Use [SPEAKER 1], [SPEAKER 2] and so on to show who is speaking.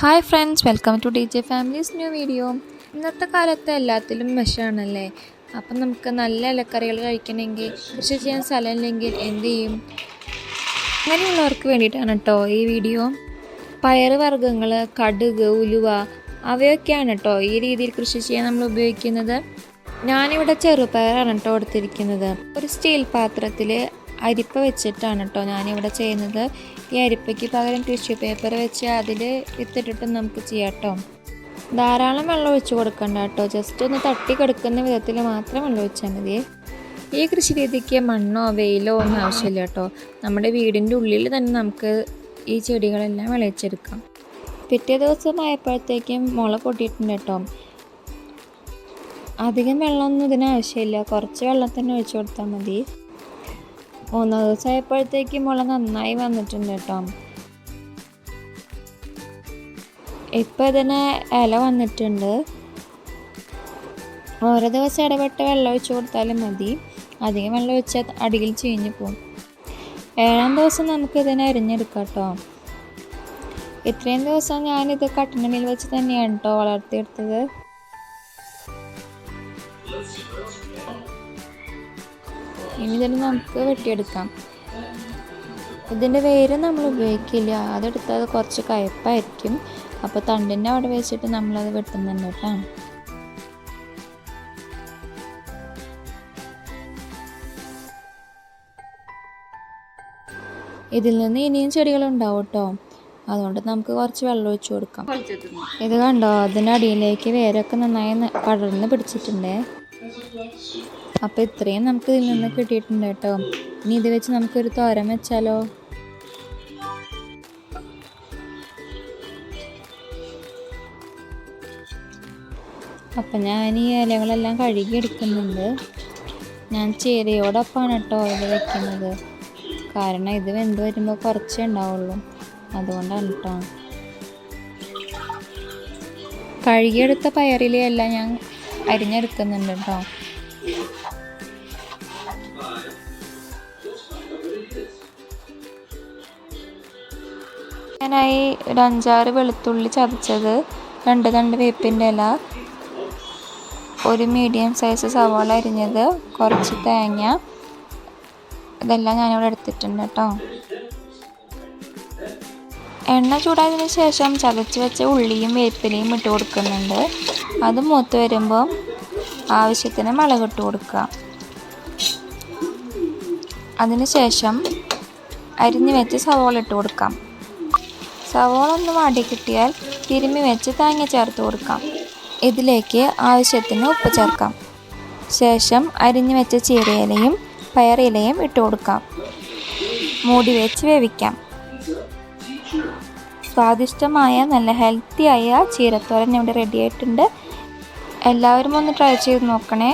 [SPEAKER 1] Hi friends welcome to D J families new video ഇന്നത്തെ കാലത്ത് എല്ലാത്തിലും വിഷമാണല്ലേ? അപ്പം നമുക്ക് നല്ല ഇലക്കറികൾ കഴിക്കണമെങ്കിൽ കൃഷി ചെയ്യാൻ സ്ഥലമില്ലെങ്കിൽ എന്ത് ചെയ്യും? അങ്ങനെയുള്ളവർക്ക് വേണ്ടിയിട്ടാണ് കേട്ടോ ഈ വീഡിയോ പയർ വർഗങ്ങൾ കടുക് ഉലുവ അവയൊക്കെയാണ് കേട്ടോ ഈ രീതിയിൽ കൃഷി ചെയ്യാൻ നമ്മൾ ഉപയോഗിക്കുന്നത്. ഞാനിവിടെ ചെറുപയറാണ് കേട്ടോ എടുത്തിരിക്കുന്നത്. ഒരു സ്റ്റീൽ പാത്രത്തിൽ അരിപ്പ വെച്ചിട്ടാണ് കേട്ടോ ഞാനിവിടെ ചെയ്യുന്നത്. ഈ അരിപ്പയ്ക്ക് പകരം ടിഷ്യൂ പേപ്പർ വെച്ച് അതിൽ വിത്തിട്ടിട്ട് നമുക്ക് ചെയ്യാം കേട്ടോ ധാരാളം വെള്ളം ഒഴിച്ചു കൊടുക്കണ്ട കേട്ടോ ജസ്റ്റ് ഒന്ന് തട്ടി കിടക്കുന്ന വിധത്തിൽ മാത്രം വെള്ളം ഒഴിച്ചാൽ മതി. ഈ കൃഷി രീതിക്ക് മണ്ണോ വെയിലോ ഒന്നും ആവശ്യമില്ല കേട്ടോ നമ്മുടെ വീടിന്റെ ഉള്ളിൽ തന്നെ നമുക്ക് ഈ ചെടികളെല്ലാം വിളയിച്ചെടുക്കാം. പിറ്റേ ദിവസം ആയപ്പോഴത്തേക്കും മുള പൊട്ടിയിട്ടുണ്ട് കേട്ടോ അധികം വെള്ളമൊന്നും ഇതിനാവശ്യമില്ല കുറച്ച് വെള്ളം തന്നെ ഒഴിച്ചു കൊടുത്താൽ മതി. മൂന്നാം ദിവസം ആയപ്പോഴത്തേക്കും മുള നന്നായി വന്നിട്ടുണ്ട് കേട്ടോ. ഇപ്പം ഇതിന് ഇല വന്നിട്ടുണ്ട്. ഓരോ ദിവസം ഇടപെട്ട് വെള്ളം ഒഴിച്ചു കൊടുത്താലും മതി. അധികം വെള്ളം ഒഴിച്ചാൽ അടിയിൽ ചീഞ്ഞു പോകും ഏഴാം ദിവസം നമുക്ക് ഇതിനെ അരിഞ്ഞെടുക്കാം കേട്ടോ. ഇത്രയും ദിവസം ഞാനിത് കട്ടണമിൽ വെച്ച് തന്നെയാണ് കേട്ടോ വളർത്തിയെടുത്തത്. ഇനി ഇതിന് നമുക്ക് വെട്ടിയെടുക്കാം. ഇതിന്റെ വേര് നമ്മൾ ഉപയോഗിക്കില്ല. അതെടുത്താൽ അത് കുറച്ച് കയപ്പായിരിക്കും. അപ്പോൾ തണ്ടിന്റെ അവിടെ വെച്ചിട്ട് നമ്മളത് വെട്ടുന്നുണ്ട് കേട്ടോ. ഇതിൽ നിന്ന് ഇനിയും ചെടികളുണ്ടാവും കേട്ടോ. അതുകൊണ്ട് നമുക്ക് കുറച്ച് വെള്ളം ഒഴിച്ചു കൊടുക്കാം. ഇത് കണ്ടോ? അതിന്റെ അടിയിലേക്ക് വേരൊക്കെ നന്നായി പടർന്ന് പിടിച്ചിട്ടുണ്ട്. അപ്പോൾ ഇത്രയും നമുക്ക് ഇതിൽ നിന്ന് കിട്ടിയിട്ടുണ്ട് കേട്ടോ. ഇനി ഇത് വെച്ച് നമുക്കൊരു തോരൻ വെച്ചാലോ? അപ്പം ഞാൻ ഈ ഇലകളെല്ലാം കഴുകി എടുക്കുന്നുണ്ട്. ഞാൻ ചേരയോടൊപ്പമാണ് കേട്ടോ ഇത് വെക്കുന്നത്. കാരണം ഇത് വെന്ത് വരുമ്പോൾ കുറച്ചേ ഉണ്ടാവുള്ളൂ. അതുകൊണ്ടാണ് കേട്ടോ. കഴുകിയെടുത്ത പയറിലെല്ലാം ഞാൻ അരിഞ്ഞെടുക്കുന്നുണ്ട് കേട്ടോ. ഞാനായി ഒരു അഞ്ചാറ് വെളുത്തുള്ളി ചതച്ചത് രണ്ട് രണ്ട് വേപ്പിന്റെ ഇല ഒരു മീഡിയം സൈസ് സവാള അരിഞ്ഞത് കുറച്ച് തേങ്ങ. ഇതെല്ലാം ഞാനിവിടെ എടുത്തിട്ടുണ്ട് കേട്ടോ. എണ്ണ ചൂടായതിന് ശേഷം ചതച്ച് വെച്ച ഉള്ളിയും വേപ്പിലയും ഇട്ട് കൊടുക്കുന്നുണ്ട്. അത് മൂത്ത് വരുമ്പോൾ ആവശ്യത്തിന് മുളക് ഇട്ട് കൊടുക്കുക. അതിനുശേഷം അരിഞ്ഞ് വെച്ച് സവാള ഇട്ട് കൊടുക്കാം. സവോള ഒന്ന് വാടി കിട്ടിയാൽ തിരുമ്മി വെച്ച് തേങ്ങ ചേർത്ത് കൊടുക്കാം. ഇതിലേക്ക് ആവശ്യത്തിന് ഉപ്പ് ചേർക്കാം. ശേഷം അരിഞ്ഞു വെച്ച ചീരയിലയും പയറിലയും ഇട്ട് കൊടുക്കാം. മൂടി വെച്ച് വേവിക്കാം. സ്വാദിഷ്ടമായ നല്ല ഹെൽത്തിയായ ചീരത്തോരൻ ഇവിടെ റെഡി ആയിട്ടുണ്ട്. എല്ലാവരും ഒന്ന് ട്രൈ ചെയ്ത് നോക്കണേ.